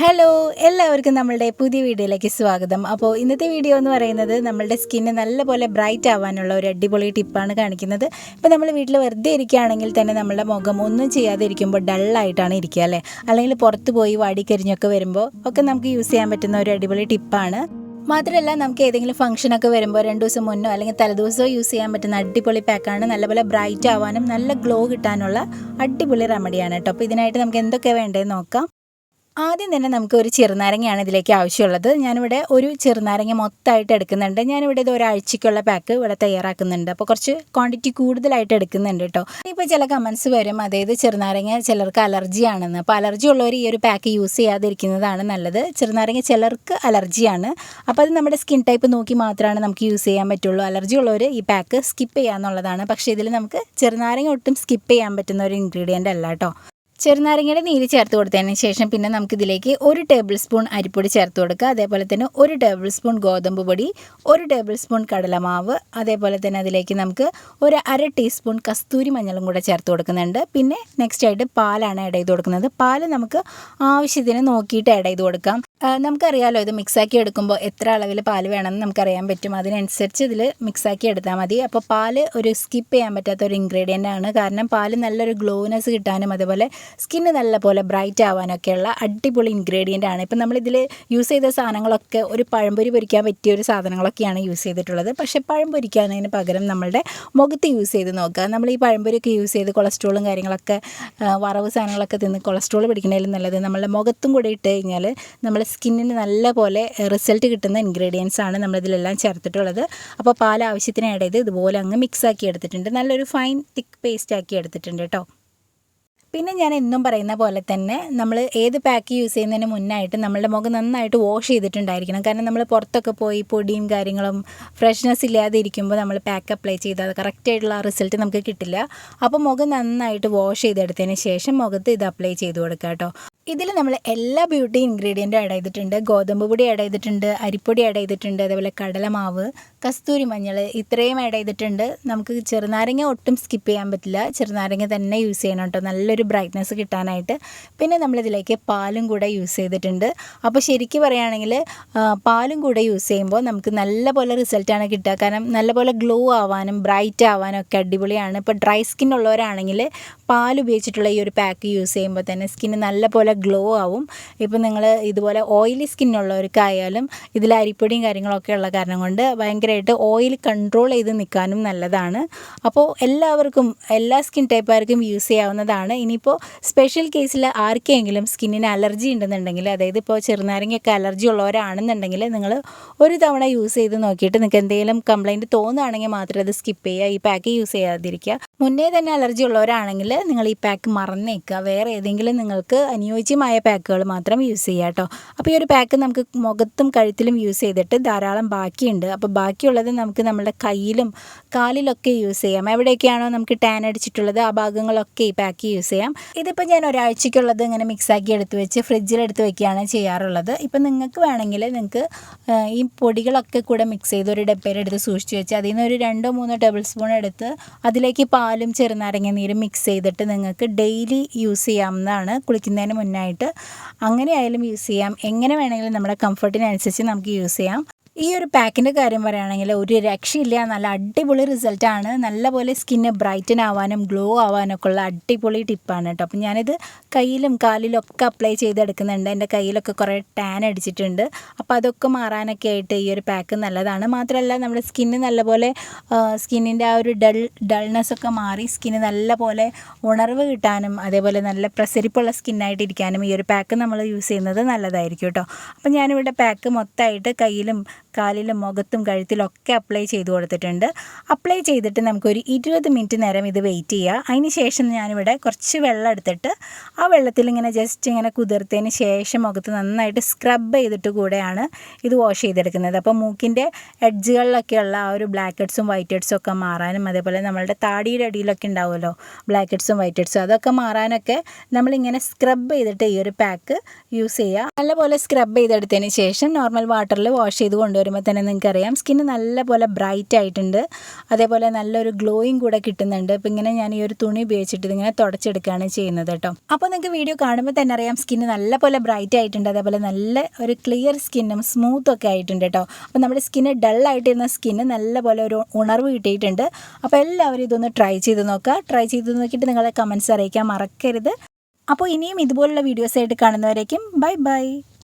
Hello എല്ലാവർക്കും നമ്മളുടെ പുതിയ വീഡിയോയിലേക്ക് സ്വാഗതം. അപ്പോൾ ഇന്നത്തെ വീഡിയോ എന്ന് പറയുന്നത് നമ്മളുടെ സ്കിന്ന് നല്ലപോലെ ബ്രൈറ്റ് ആവാനുള്ള ഒരു അടിപൊളി ടിപ്പാണ് കാണിക്കുന്നത്. ഇപ്പോൾ നമ്മൾ വീട്ടിൽ വെറുതെ ഇരിക്കുകയാണെങ്കിൽ തന്നെ നമ്മളുടെ മുഖം ഒന്നും ചെയ്യാതെ ഇരിക്കുമ്പോൾ ഡള്ളായിട്ടാണ് ഇരിക്കുക അല്ലേ? അല്ലെങ്കിൽ പുറത്ത് പോയി വാടിക്കരിഞ്ഞൊക്കെ വരുമ്പോൾ ഒക്കെ നമുക്ക് യൂസ് ചെയ്യാൻ പറ്റുന്ന ഒരു അടിപൊളി ടിപ്പാണ്. മാത്രമല്ല നമുക്ക് ഏതെങ്കിലും ഫംഗ്ഷനൊക്കെ വരുമ്പോൾ രണ്ട് ദിവസം മുന്നോ അല്ലെങ്കിൽ തലേദിവസമോ യൂസ് ചെയ്യാൻ പറ്റുന്ന അടിപൊളി പാക്കാണ് നല്ലപോലെ ബ്രൈറ്റ് ആവാനും നല്ല ഗ്ലോ കിട്ടാനുള്ള അടിപൊളി റെമഡിയാണ് കേട്ടോ. അപ്പോൾ ഇതിനായിട്ട് നമുക്ക് എന്തൊക്കെ വേണ്ടതെന്ന് നോക്കാം. ആദ്യം തന്നെ നമുക്ക് ഒരു ചെറുനാരങ്ങയാണ് ഇതിലേക്ക് ആവശ്യമുള്ളത്. ഞാനിവിടെ ഒരു ചെറുനാരങ്ങ മൊത്തമായിട്ട് എടുക്കുന്നുണ്ട്. ഞാനിവിടെ ഇത് ഒരാഴ്ചയ്ക്കുള്ള പാക്ക് ഇവിടെ തയ്യാറാക്കുന്നുണ്ട്. അപ്പോൾ കുറച്ച് ക്വാണ്ടിറ്റി കൂടുതലായിട്ട് എടുക്കുന്നുണ്ട് കേട്ടോ. ഇപ്പോൾ ചില കമൻസ് വരും. അതായത് ചെറുനാരങ്ങ ചിലർക്ക് അലർജി ആണെന്ന്. അപ്പോൾ അലർജി ഉള്ളവർ ഈ ഒരു പാക്ക് യൂസ് ചെയ്യാതിരിക്കുന്നതാണ് നല്ലത്. ചെറുനാരങ്ങ ചിലർക്ക് അലർജിയാണ് അപ്പോൾ അത് നമ്മുടെ സ്കിൻ ടൈപ്പ് നോക്കി മാത്രമാണ് നമുക്ക് യൂസ് ചെയ്യാൻ പറ്റുള്ളൂ. അലർജി ഉള്ളവർ ഈ പാക്ക് സ്കിപ്പ് ചെയ്യാന്നുള്ളതാണ്. പക്ഷേ ഇതിൽ നമുക്ക് ചെറുനാരങ്ങ ഒട്ടും സ്കിപ്പ് ചെയ്യാൻ പറ്റുന്ന ഒരു ഇൻഗ്രീഡിയന്റ് അല്ല കേട്ടോ. ചെറുനാരങ്ങയുടെ നീര് ചേർത്ത് കൊടുത്തതിന് ശേഷം പിന്നെ നമുക്ക് ഇതിലേക്ക് ഒരു ടേബിൾ സ്പൂൺ അരിപ്പൊടി ചേർത്ത് കൊടുക്കുക. അതേപോലെ തന്നെ ഒരു ടേബിൾ സ്പൂൺ ഗോതമ്പ് പൊടി ഒരു ടേബിൾ സ്പൂൺ കടലമാവ് അതേപോലെ തന്നെ അതിലേക്ക് നമുക്ക് ഒരു അര ടീസ്പൂൺ കസ്തൂരി മഞ്ഞളും കൂടെ ചേർത്ത് കൊടുക്കുന്നുണ്ട്. പിന്നെ നെക്സ്റ്റ് ആയിട്ട് പാലാണ് ആഡ് ചെയ്ത് കൊടുക്കുന്നത്. പാൽ നമുക്ക് ആവശ്യത്തിന് നോക്കിയിട്ട് ആഡ് ചെയ്ത് കൊടുക്കാം. നമുക്കറിയാലോ ഇത് മിക്സാക്കി എടുക്കുമ്പോൾ എത്ര അളവിൽ പാൽ വേണമെന്ന് നമുക്കറിയാൻ പറ്റും. അതിനനുസരിച്ച് ഇതിൽ മിക്സാക്കി എടുത്താൽ മതി. അപ്പോൾ പാൽ ഒരു സ്കിപ്പ് ചെയ്യാൻ പറ്റാത്ത ഒരു ഇൻഗ്രീഡിയന്റ് ആണ്. കാരണം പാൽ നല്ലൊരു ഗ്ലോനെസ് കിട്ടാനും അതേപോലെ സ്കിന്ന് നല്ലപോലെ ബ്രൈറ്റ് ആവാനൊക്കെയുള്ള അടിപൊളി ഇൻഗ്രീഡിയന്റ് ആണ്. ഇപ്പം നമ്മളിതിൽ യൂസ് ചെയ്ത സാധനങ്ങളൊക്കെ ഒരു പഴംപൊരി പൊരിക്കാൻ പറ്റിയ ഒരു സാധനങ്ങളൊക്കെയാണ് യൂസ് ചെയ്തിട്ടുള്ളത്. പക്ഷേ പഴം പൊരിക്കാനതിന് പകരം നമ്മളുടെ മുഖത്ത് യൂസ് ചെയ്ത് നോക്കുക. നമ്മൾ ഈ പഴംപൊരിയൊക്കെ യൂസ് ചെയ്ത് കൊളസ്ട്രോളും കാര്യങ്ങളൊക്കെ വറവ് സാധനങ്ങളൊക്കെ തിന്ന് കൊളസ്ട്രോൾ പിടിക്കുന്നതിലും നല്ലത് നമ്മളുടെ മുഖത്തും കൂടി ഇട്ട് കഴിഞ്ഞാൽ നമ്മുടെ സ്കിന്നിന് നല്ലപോലെ റിസൾട്ട് കിട്ടുന്ന ഇൻഗ്രീഡിയൻസ് ആണ് നമ്മളിതിലെല്ലാം ചേർത്തിട്ടുള്ളത്. അപ്പോൾ പാൽ ആവശ്യത്തിന് ഇതുപോലെ അങ്ങ് മിക്സ് ആക്കി എടുത്തിട്ടുണ്ട്. നല്ലൊരു ഫൈൻ തിക്ക് പേസ്റ്റ് ആക്കി എടുത്തിട്ടുണ്ട് കേട്ടോ പിന്നെ ഞാൻ എന്നും പറയുന്ന പോലെ തന്നെ നമ്മൾ ഏത് പാക്ക് യൂസ് ചെയ്യുന്നതിന് മുന്നായിട്ട് നമ്മളുടെ മുഖം നന്നായിട്ട് വാഷ് ചെയ്തിട്ടുണ്ടായിരിക്കണം. കാരണം നമ്മൾ പുറത്തൊക്കെ പോയി പൊടിയും കാര്യങ്ങളും ഫ്രഷ്നെസ് ഇല്ലാതെ ഇരിക്കുമ്പോൾ നമ്മൾ പാക്ക് അപ്ലൈ ചെയ്താൽ കറക്റ്റായിട്ടുള്ള ആ റിസൾട്ട് നമുക്ക് കിട്ടില്ല. അപ്പോൾ മുഖം നന്നായിട്ട് വാഷ് ചെയ്തെടുത്തതിന് ശേഷം മുഖത്ത് ഇത് അപ്ലൈ ചെയ്ത് കൊടുക്കുക കേട്ടോ ഇതിൽ നമ്മൾ എല്ലാ ബ്യൂട്ടി ഇൻഗ്രീഡിയന്റും ആഡ് ചെയ്തിട്ടുണ്ട്. ഗോതമ്പ് പൊടി ആഡ് ചെയ്തിട്ടുണ്ട് അരിപ്പൊടി ആഡ് ചെയ്തിട്ടുണ്ട് അതേപോലെ കടലമാവ് കസ്തൂരി മഞ്ഞൾ ഇത്രയും ആഡ് ചെയ്തിട്ടുണ്ട്. നമുക്ക് ചെറുനാരങ്ങ ഒട്ടും സ്കിപ്പ് ചെയ്യാൻ പറ്റില്ല. ചെറുനാരങ്ങ തന്നെ യൂസ് ചെയ്യണം കേട്ടോ. നല്ലൊരു ബ്രൈറ്റ്നസ് കിട്ടാനായിട്ട്. പിന്നെ നമ്മളിതിലേക്ക് പാലും കൂടെ യൂസ് ചെയ്തിട്ടുണ്ട്. അപ്പോൾ ശരിക്കും പറയുകയാണെങ്കിൽ പാലും കൂടെ യൂസ് ചെയ്യുമ്പോൾ നമുക്ക് നല്ലപോലെ റിസൾട്ടാണ് കിട്ടുക. കാരണം നല്ലപോലെ ഗ്ലോ ആവാനും ബ്രൈറ്റ് ആവാനും ഒക്കെ അടിപൊളിയാണ്. ഇപ്പോൾ ഡ്രൈ സ്കിൻ ഉള്ളവരാണെങ്കിൽ പാൽ ഉപയോഗിച്ചിട്ടുള്ള ഈ ഒരു പാക്ക് യൂസ് ചെയ്യുമ്പോൾ തന്നെ സ്കിന്ന് നല്ലപോലെ ഗ്ലോ ആവും. ഇപ്പോൾ നിങ്ങൾ ഇതുപോലെ ഓയിലി സ്കിന്നുള്ളവർക്കായാലും ഇതിൽ അരിപ്പൊടിയും കാര്യങ്ങളൊക്കെ ഉള്ള കാരണം കൊണ്ട് ഭയങ്കരമായിട്ട് ഓയിൽ കൺട്രോൾ ചെയ്ത് നിൽക്കാനും നല്ലതാണ്. അപ്പോൾ എല്ലാവർക്കും എല്ലാ സ്കിൻ ടൈപ്പുകാർക്കും യൂസ് ചെയ്യാവുന്നതാണ്. ഇനിയിപ്പോൾ സ്പെഷ്യൽ കേസിൽ ആർക്കെങ്കിലും സ്കിന്നിന് അലർജി ഉണ്ടെന്നുണ്ടെങ്കിൽ അതായത് ഇപ്പോൾ ചെറുനാരങ്ങയൊക്കെ അലർജി ഉള്ളവരാണെന്നുണ്ടെങ്കിൽ നിങ്ങൾ ഒരു തവണ യൂസ് ചെയ്ത് നോക്കിയിട്ട് നിങ്ങൾക്ക് എന്തെങ്കിലും കംപ്ലൈന്റ് തോന്നുകയാണെങ്കിൽ മാത്രമേ അത് സ്കിപ്പ് ചെയ്യുക ഈ പാക്ക് യൂസ് ചെയ്യാതിരിക്കുക. മുന്നേ തന്നെ അലർജി ഉള്ളവരാണെങ്കിൽ നിങ്ങൾ ഈ പാക്ക് മറന്നേക്കുക. വേറെ ഏതെങ്കിലും നിങ്ങൾക്ക് അനുയോജ്യമായ പാക്കുകൾ മാത്രം യൂസ് ചെയ്യുക കേട്ടോ. അപ്പോൾ ഈ ഒരു പാക്ക് നമുക്ക് മുഖത്തും കഴുത്തിലും യൂസ് ചെയ്തിട്ട് ധാരാളം ബാക്കിയുണ്ട്. അപ്പോൾ ബാക്കിയുള്ളത് നമുക്ക് നമ്മുടെ കയ്യിലും കാലിലൊക്കെ യൂസ് ചെയ്യാം. എവിടെയൊക്കെയാണോ നമുക്ക് ടാൻ അടിച്ചിട്ടുള്ളത് ആ ഭാഗങ്ങളൊക്കെ ഈ പാക്ക് യൂസ് ചെയ്യാം. ഇതിപ്പോൾ ഞാൻ ഒരാഴ്ചയ്ക്കുള്ളത് ഇങ്ങനെ മിക്സാക്കി എടുത്ത് വെച്ച് ഫ്രിഡ്ജിലെടുത്ത് വെക്കുകയാണ് ചെയ്യാറുള്ളത്. ഇപ്പം നിങ്ങൾക്ക് വേണമെങ്കിൽ നിങ്ങൾക്ക് ഈ പൊടികളൊക്കെ കൂടെ മിക്സ് ചെയ്ത് ഒരു ഡപ്പയിലെടുത്ത് സൂക്ഷിച്ച് വെച്ച് അതിൽ നിന്ന് ഒരു രണ്ടോ മൂന്നോ ടേബിൾ സ്പൂൺ എടുത്ത് അതിലേക്ക് പാലും ചെറുനാരങ്ങ നീരും മിക്സ് ചെയ്തിട്ട് നിങ്ങൾക്ക് ഡെയിലി യൂസ് ചെയ്യാവുന്നതാണ്. കുളിക്കുന്നതിന് മുന്നായിട്ട് അങ്ങനെ ആയാലും യൂസ് ചെയ്യാം. എങ്ങനെ വേണമെങ്കിലും നമ്മുടെ കംഫർട്ടിനനുസരിച്ച് നമുക്ക് യൂസ് ചെയ്യാം. ഈ ഒരു പാക്കിന്റെ കാര്യം പറയുകയാണെങ്കിൽ ഒരു രക്ഷയില്ല നല്ല അടിപൊളി റിസൾട്ടാണ് നല്ലപോലെ സ്കിന്ന് ബ്രൈറ്റൻ ആവാനും ഗ്ലോ ആവാനൊക്കെ ഉള്ള അടിപൊളി ടിപ്പാണ് കേട്ടോ. അപ്പം ഞാനിത് കയ്യിലും കാലിലും ഒക്കെ അപ്ലൈ ചെയ്തെടുക്കുന്നുണ്ട്. എന്റെ കയ്യിലൊക്കെ കുറേ ടാൻ അടിച്ചിട്ടുണ്ട്. അപ്പോൾ അതൊക്കെ മാറാനൊക്കെ ആയിട്ട് ഈ ഒരു പാക്ക് നല്ലതാണ്. മാത്രമല്ല നമ്മുടെ സ്കിന്ന് നല്ലപോലെ സ്കിന്നിന്റെ ആ ഒരു ഡൾ ഡൾനെസ് ഒക്കെ മാറി സ്കിന്ന് നല്ലപോലെ ഉണർവ് കിട്ടാനും അതേപോലെ നല്ല പ്രസരിപ്പുള്ള സ്കിന്നായിട്ട് ഇരിക്കാനും ഈ ഒരു പാക്ക് നമ്മൾ യൂസ് ചെയ്യുന്നത് നല്ലതായിരിക്കും കേട്ടോ. അപ്പം ഞാനിവിടെ പാക്ക് മൊത്തമായിട്ട് കയ്യിലും കാലിലും മുഖത്തും കഴുത്തിലൊക്കെ അപ്ലൈ ചെയ്ത് കൊടുത്തിട്ടുണ്ട്. അപ്ലൈ ചെയ്തിട്ട് നമുക്കൊരു ഇരുപത് മിനിറ്റ് നേരം ഇത് വെയിറ്റ് ചെയ്യുക അതിന് ശേഷം ഞാനിവിടെ കുറച്ച് വെള്ളം എടുത്തിട്ട് ആ വെള്ളത്തിൽ ഇങ്ങനെ ജസ്റ്റ് ഇങ്ങനെ കുതിർത്തതിന് ശേഷം മുഖത്ത് നന്നായിട്ട് സ്ക്രബ് ചെയ്തിട്ട് കൂടെയാണ് ഇത് വാഷ് ചെയ്തെടുക്കുന്നത്. അപ്പോൾ മൂക്കിന്റെ എഡ്ജുകളിലൊക്കെയുള്ള ആ ഒരു ബ്ലാക്ക് ഹെഡ്സും വൈറ്റ് ഹെഡ്സും ഒക്കെ മാറാനും അതേപോലെ നമ്മളുടെ താടിയുടെ അടിയിലൊക്കെ ഉണ്ടാവുമല്ലോ ബ്ലാക്ക് ഹെഡ്സും വൈറ്റ് ഹെഡ്സും അതൊക്കെ മാറാനൊക്കെ നമ്മളിങ്ങനെ സ്ക്രബ് ചെയ്തിട്ട് ഈ ഒരു പാക്ക് യൂസ് ചെയ്യുക നല്ലപോലെ സ്ക്രബ് ചെയ്തെടുത്തതിന് ശേഷം നോർമൽ വാട്ടറിൽ വാഷ് ചെയ്ത് കൊണ്ടുവരിക കൊണ്ടുവരുമ്പോൾ തന്നെ നിങ്ങൾക്കറിയാം. സ്കിന്ന് നല്ലപോലെ ബ്രൈറ്റ് ആയിട്ടുണ്ട്. അതേപോലെ നല്ലൊരു ഗ്ലോയിങ് കൂടെ കിട്ടുന്നുണ്ട്. അപ്പോൾ ഇങ്ങനെ ഞാൻ ഈ ഒരു തുണി ഉപയോഗിച്ചിട്ട് ഇതിങ്ങനെ തുടച്ചെടുക്കുകയാണ് ചെയ്യുന്നത് കേട്ടോ. അപ്പോൾ നിങ്ങൾക്ക് വീഡിയോ കാണുമ്പോൾ തന്നെ അറിയാം സ്കിന്ന് നല്ലപോലെ ബ്രൈറ്റ് ആയിട്ടുണ്ട്. അതേപോലെ നല്ല ഒരു ക്ലിയർ സ്കിന്നും സ്മൂത്തും ഒക്കെ ആയിട്ടുണ്ട് കേട്ടോ. അപ്പോൾ നമ്മുടെ സ്കിന്ന് ഡള്ളായിട്ടിരുന്ന സ്കിന്ന് നല്ലപോലെ ഒരു ഉണർവ് കിട്ടിയിട്ടുണ്ട്. അപ്പോൾ എല്ലാവരും ഇതൊന്ന് ട്രൈ ചെയ്ത് നോക്കുക. ട്രൈ ചെയ്ത് നോക്കിയിട്ട് നിങ്ങളെ കമൻസ് അറിയിക്കാൻ മറക്കരുത്. അപ്പോൾ ഇനിയും ഇതുപോലുള്ള വീഡിയോസ് ആയിട്ട് കാണുന്നവരേക്കും ബൈ ബൈ.